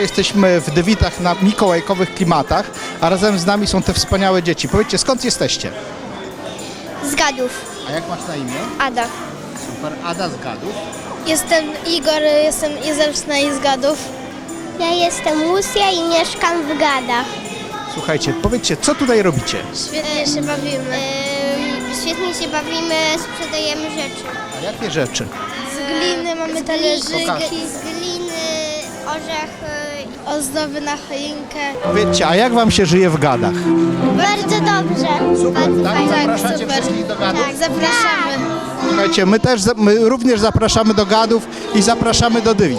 Jesteśmy w Dywitach na mikołajkowych klimatach, a razem z nami są te wspaniałe dzieci. Powiedzcie, skąd jesteście? Z gadów. A jak masz na imię? Ada. Super, Ada z Gadów. Jestem Igor, jestem Izelsna i z gadów. Ja jestem Lucja i mieszkam w gadach. Słuchajcie, powiedzcie, co tutaj robicie? Świetnie się bawimy. świetnie się bawimy, sprzedajemy rzeczy. A jakie rzeczy? Z gliny mamy talerzyki. Z gliny, orzechy, ozdoby na choinkę. Powiedzcie, a jak wam się żyje w Gadach? Bardzo dobrze. Super, Bardzo tak? Zapraszacie wszystkich do Gadów? Tak, zapraszamy. Słuchajcie, my też, za- my również zapraszamy do Gadów i zapraszamy do Dywit.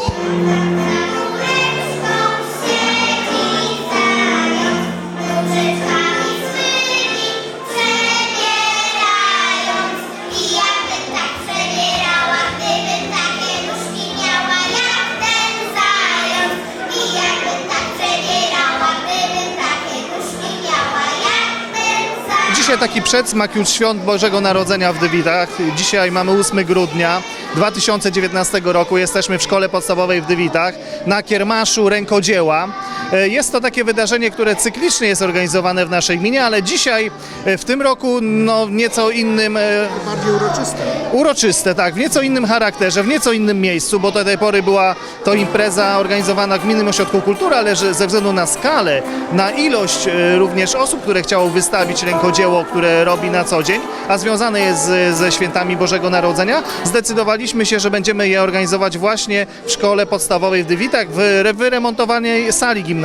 Dzisiaj taki przedsmak już świąt Bożego Narodzenia w Dywitach. Dzisiaj mamy 8 grudnia 2019 roku. Jesteśmy w szkole podstawowej w Dywitach na kiermaszu rękodzieła. E, Jest to takie wydarzenie, które cyklicznie jest organizowane w naszej gminie, ale dzisiaj e, w tym roku no, nieco innym e, Bardziej uroczyste. uroczyste, tak, w nieco innym charakterze, w nieco innym miejscu, bo do tej pory była to impreza organizowana w Gminnym Ośrodku Kultury, ale że ze względu na skalę, na ilość również osób, które chciało wystawić rękodzieło, które robi na co dzień, a związane jest ze świętami Bożego Narodzenia, zdecydowaliśmy się, że będziemy je organizować właśnie w szkole podstawowej w Dywitach, w re- wyremontowanej sali gimnastycznej.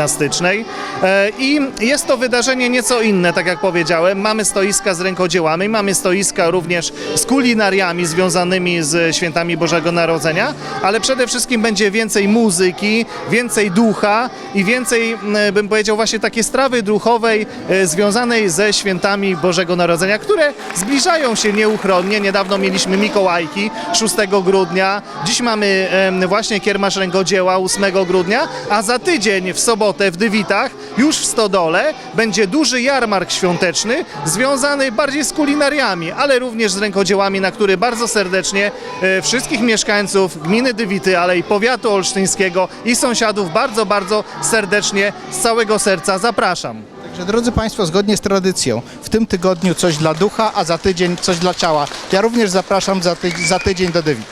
E, I jest to wydarzenie nieco inne, tak jak powiedziałem. Mamy stoiska z rękodziełami, mamy stoiska również z kulinariami związanymi z świętami Bożego Narodzenia, ale przede wszystkim będzie więcej muzyki, więcej ducha i więcej, bym powiedział, właśnie takiej strawy duchowej e, związanej ze świętami Bożego Narodzenia, które zbliżają się nieuchronnie. Niedawno mieliśmy Mikołajki 6 grudnia, dziś mamy właśnie kiermasz rękodzieła 8 grudnia, a za tydzień w sobotę w Dywitach, już w Stodole, będzie duży jarmark świąteczny związany bardziej z kulinariami, ale również z rękodziełami, na który bardzo serdecznie e, wszystkich mieszkańców gminy Dywity, ale i powiatu olsztyńskiego i sąsiadów bardzo, bardzo serdecznie z całego serca zapraszam. Także drodzy Państwo, zgodnie z tradycją, w tym tygodniu coś dla ducha, a za tydzień coś dla ciała. Ja również zapraszam za, ty- za tydzień do Dywit.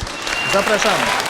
Zapraszamy.